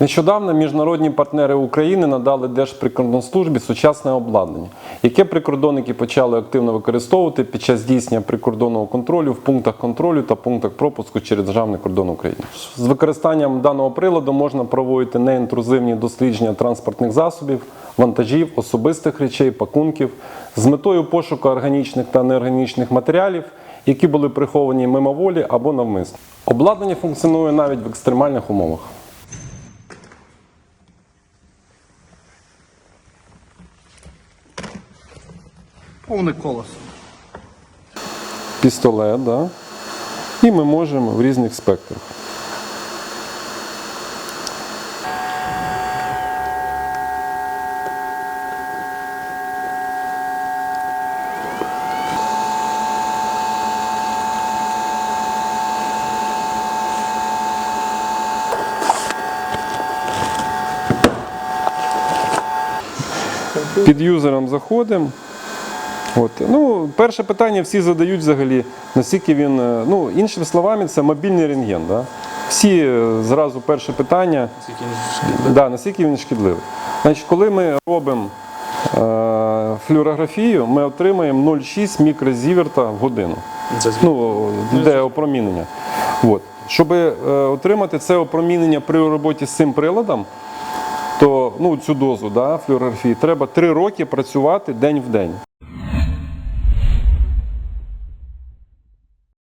Нещодавно міжнародні партнери України надали Держприкордонслужбі сучасне обладнання, яке прикордонники почали активно використовувати під час здійснення прикордонного контролю в пунктах контролю та пунктах пропуску через державний кордон України. З використанням даного приладу можна проводити неінтрузивні дослідження транспортних засобів, вантажів, особистих речей, пакунків з метою пошуку органічних та неорганічних матеріалів, які були приховані мимоволі або навмисно. Обладнання функціонує навіть в екстремальних умовах. Повне колесо. пістолет, да? і ми можемо в різних спектрах. Під юзером заходимо. От. Ну, перше питання всі задають взагалі, наскільки він, е, ну, іншими словами, це мобільний рентген. Да? Всі е, зразу перше питання, да, наскільки він шкідливий. Значить, коли ми робимо е, флюорографію, ми отримаємо 0,6 мікрозіверта в годину. Це Ну, де опромінення. От. Щоб е, отримати це опромінення при роботі з цим приладом, то ну, цю дозу да, флюорографії треба 3 роки працювати день в день.